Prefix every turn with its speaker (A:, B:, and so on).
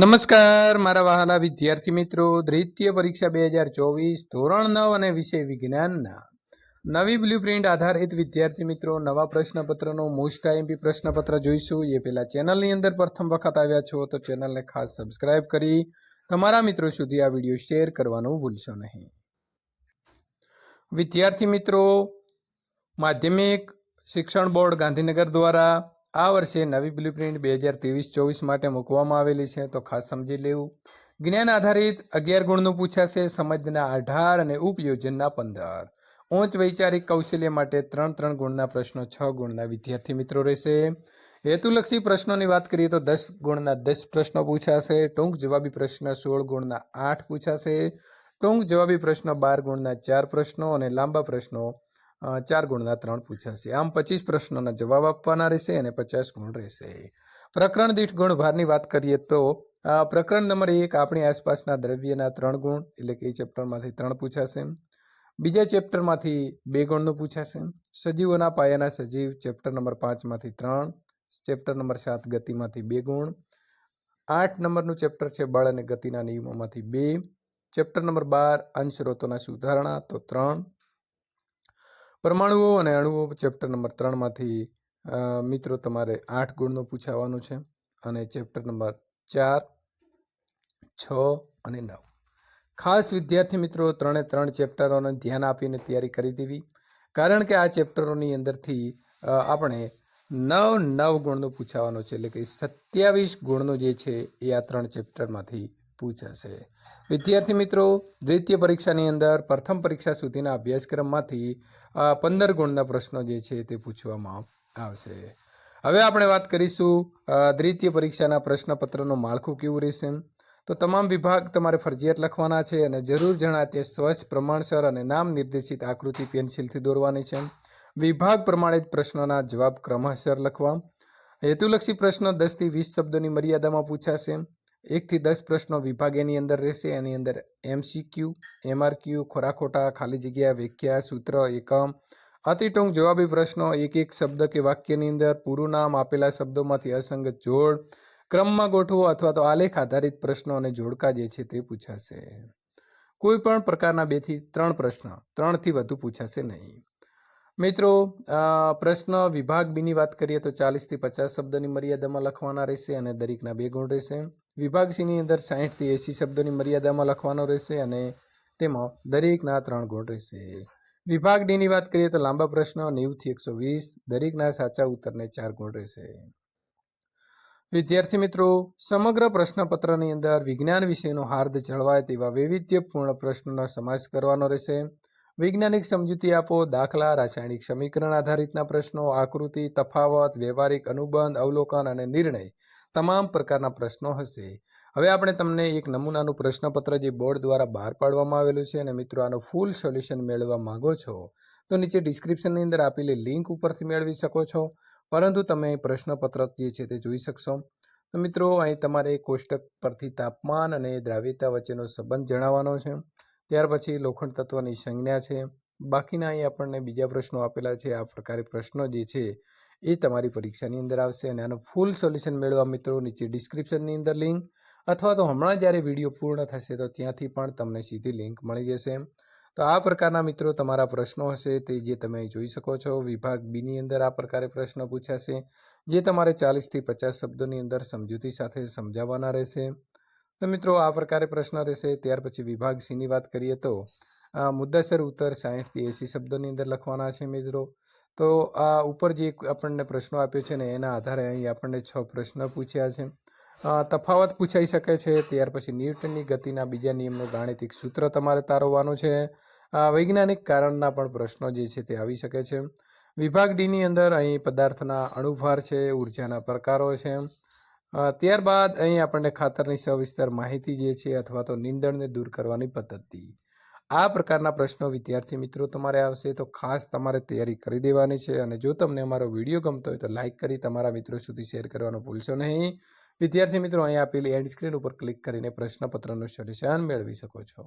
A: નમસ્કાર, મારા વહાલા વિદ્યાર્થી મિત્રો. દ્વિતીય પરીક્ષા બે હજાર ચોવીસ, ધોરણ નવ અને વિષય વિજ્ઞાનના. નવી બ્લુપ્રિન્ટ આધારિત વિદ્યાર્થી મિત્રો, નવા પ્રશ્નપત્રનો મોસ્ટ આઈએમપી પ્રશ્નપત્ર જોઈશું. એ પહેલાં ચેનલની અંદર પ્રથમ વખત આવ્યા છો, તો ચેનલને ખાસ સબસ્ક્રાઇબ કરી તમારા મિત્રો સુધી આ વીડિયો શેર કરવાનું ભૂલશો નહીં. વિદ્યાર્થી મિત્રો, માધ્યમિક શિક્ષણ બોર્ડ ગાંધીનગર દ્વારા આ વર્ષે નવી બ્લુપ્રિન્ટ બે હજાર ત્રેવીસ ચોવીસ માટે મૂકવામાં આવેલી છે, તો ખાસ સમજી લેવું. જ્ઞાન આધારિત અગિયાર ગુણનું પૂછાશે, સમજના અઢાર અને ઉપયોજનના પંદર. ઉચ્ચ વૈચારિક કૌશલ્ય માટે ત્રણ ત્રણ ગુણના પ્રશ્નો, છ ગુણના વિદ્યાર્થી મિત્રો રહેશે. હેતુલક્ષી પ્રશ્નોની વાત કરીએ તો દસ ગુણના દસ પ્રશ્નો પૂછાશે, ટૂંક જવાબી પ્રશ્ન સોળ ગુણના આઠ પૂછાશે, ટૂંક જવાબી પ્રશ્નો બાર ગુણના ચાર પ્રશ્નો અને લાંબા પ્રશ્નો ચાર ગુણના ત્રણ પૂછાશે. આમ પચીસ પ્રશ્નોના જવાબ આપવાના રહેશે અને પચાસ ગુણ રહેશે. પ્રકરણ દીઠ ગુણ ભારની વાત કરીએ તો પ્રકરણ નંબર એક આપણી આસપાસના દ્રવ્યના ત્રણ ગુણ, એટલે કે એ ચેપ્ટરમાંથી ત્રણ પૂછાશે. બીજા ચેપ્ટરમાંથી બે ગુણનું પૂછાશે. સજીવોના પાયાના સજીવ ચેપ્ટર નંબર પાંચમાંથી ત્રણ, ચેપ્ટર નંબર સાત ગતિમાંથી બે ગુણ, આઠ નંબરનું ચેપ્ટર છે બળ અને ગતિના નિયમોમાંથી બે, ચેપ્ટર નંબર બાર અંશસ્રોતોના સુધારણા તો ત્રણ પરમાણુઓ અને અણુઓ ચેપ્ટર નંબર ત્રણમાંથી મિત્રો તમારે આઠ ગુણનો પૂછાવાનું છે અને ચેપ્ટર નંબર ચાર, છ અને નવ. ખાસ વિદ્યાર્થી મિત્રો ત્રણે ત્રણ ચેપ્ટરોને ધ્યાન આપીને તૈયારી કરી દેવી. કારણ કે આ ચેપ્ટરોની અંદરથી આપણે નવ નવ ગુણનું પૂછાવાનું છે. એટલે કે સત્યાવીસ ગુણનું જે છે એ આ ત્રણ ચેપ્ટરમાંથી પૂછાશે વિદ્યાર્થી મિત્રો, દ્વિતીય પરીક્ષાની અંદર પ્રથમ પરીક્ષા સુધીના અભ્યાસક્રમમાંથી પંદર ગુણના પ્રશ્નો જે છે તે પૂછવામાં આવશે. હવે આપણે વાત કરીશું દ્વિતીય પરીક્ષાના પ્રશ્નપત્રનું માળખું કેવું રહેશે? તો તમામ વિભાગ તમારે ફરજિયાત લખવાના છે અને જરૂર જણાય તે સ્વચ્છ, પ્રમાણસર અને નામ નિર્દેશિત આકૃતિ પેન્સિલથી દોરવાની છે. વિભાગ પ્રમાણે જ પ્રશ્નોના જવાબ ક્રમશર લખવા. હેતુલક્ષી પ્રશ્નો દસથી વીસ શબ્દોની મર્યાદામાં પૂછાશે. એકથી દસ પ્રશ્નો વિભાગ એની અંદર રહેશે. એની અંદર એમસીક્યુ એમઆરક્યુ ખોરાખોટા, ખાલી જગ્યા, વ્યાખ્યા, સૂત્ર, એકમ અતિ ટૂંક જવાબી પ્રશ્નો, એક એક શબ્દ કે વાક્યની અંદર પૂરું નામ આપેલા શબ્દોમાંથી અસંગત જોડ, ક્રમમાં ગોઠવો અથવા તો આલેખ આધારિત પ્રશ્નો અને જોડકા જે છે તે પૂછાશે. કોઈ પણ પ્રકારના બેથી ત્રણ પ્રશ્ન, ત્રણથી વધુ પૂછાશે નહીં. મિત્રો પ્રશ્ન વિભાગ બીની વાત કરીએ તો ચાલીસથી પચાસ શબ્દની મર્યાદામાં લખવાના રહેશે અને દરેકના બે ગુણ રહેશે. વિભાગ સીની અંદર સાહીઠથી એંસી શબ્દોની મર્યાદામાં લખવાનો રહેશે અને તેમાં દરેકના ત્રણ ગુણ રહેશે. વિભાગ ડીની વાત કરીએ તો લાંબા પ્રશ્નો નેવુંથી એકસો વીસ, દરેકના સાચા ઉત્તરને ચાર ગુણ રહેશે. વિદ્યાર્થી મિત્રો, સમગ્ર પ્રશ્નપત્રની અંદર વિજ્ઞાન વિષયનો હાર્દ જળવાય તેવા વૈવિધ્યપૂર્ણ પ્રશ્નોનો સમાવેશ કરવાનો રહેશે. વૈજ્ઞાનિક સમજૂતી આપો, દાખલા, રાસાયણિક સમીકરણ આધારિતના પ્રશ્નો, આકૃતિ, તફાવત, વ્યવહારિક અનુબંધ, અવલોકન અને નિર્ણય તમામ પ્રકારના પ્રશ્નો હશે. હવે આપણે તમને એક નમૂનાનું પ્રશ્નપત્ર જે બોર્ડ દ્વારા બહાર પાડવામાં આવેલું છે અને મિત્રો આનું ફૂલ સોલ્યુશન મેળવવા માંગો છો, તો નીચે ડિસ્ક્રિપ્શનની અંદર આપેલી લિંક ઉપરથી મેળવી શકો છો. પરંતુ તમે પ્રશ્નપત્ર જે છે તે જોઈ શકશો. તો મિત્રો, અહીં તમારે કોષ્ટક પરથી તાપમાન અને દ્રાવ્યતા વચ્ચેનો સંબંધ જણાવવાનો છે. ત્યાર પછી લોખંડ તત્વની સંજ્ઞા છે. બાકીના અહીં આપણને બીજા પ્રશ્નો આપેલા છે. આ પ્રકારે પ્રશ્નો જે છે એ તમારી પરીક્ષાની અંદર આવશે અને આનું ફૂલ સોલ્યુશન મેળવવા મિત્રો નીચે ડિસ્ક્રિપ્શનની અંદર લિંક અથવા તો હમણાં જ્યારે વીડિયો પૂર્ણ થશે તો ત્યાંથી પણ તમને સીધી લિંક મળી જશે. તો આ પ્રકારના મિત્રો તમારા પ્રશ્નો હશે તે જે તમે જોઈ શકો છો. વિભાગ બીની અંદર આ પ્રકારે પ્રશ્ન પૂછાશે જે તમારે ચાલીસથી પચાસ શબ્દોની અંદર સમજૂતી સાથે સમજાવવાના રહેશે. તો મિત્રો આ પ્રકારે પ્રશ્ન રહેશે. ત્યાર પછી વિભાગ સીની વાત કરીએ તો મુદ્દાસર ઉત્તર સાહીઠથી એંસી શબ્દોની અંદર લખવાના છે મિત્રો. તો આ ઉપર જે આપણને પ્રશ્નો આપ્યો છે ને, એના આધારે અહીં આપણને છ પ્રશ્ન પૂછ્યા છે. તફાવત પૂછાઈ શકે છે. ત્યાર પછી ન્યૂટનની ગતિના બીજા નિયમનું ગાણિતિક સૂત્ર તમારે તારવવાનું છે. વૈજ્ઞાનિક કારણના પણ પ્રશ્નો જે છે તે આવી શકે છે. વિભાગ ડીની અંદર અહીં પદાર્થના અણુભાર છે, ઉર્જાના પ્રકારો છે. ત્યારબાદ અહીં આપણને ખાતરની સવિસ્તર માહિતી જે છે અથવા તો નીંદણને દૂર કરવાની પદ્ધતિ. આ પ્રકારના પ્રશ્નો વિદ્યાર્થી મિત્રો તમારે આવશે તો ખાસ તમારે તૈયારી કરી દેવાની છે અને જો તમને અમારો વીડિયો ગમતો હોય તો લાઇક કરી તમારા મિત્રો સુધી શેર કરવાનું ભૂલશો નહીં. વિદ્યાર્થી મિત્રો, અહીં આપેલી એન્ડ સ્ક્રીન ઉપર ક્લિક કરીને પ્રશ્નપત્રનું સોલ્યુશન મેળવી શકો છો.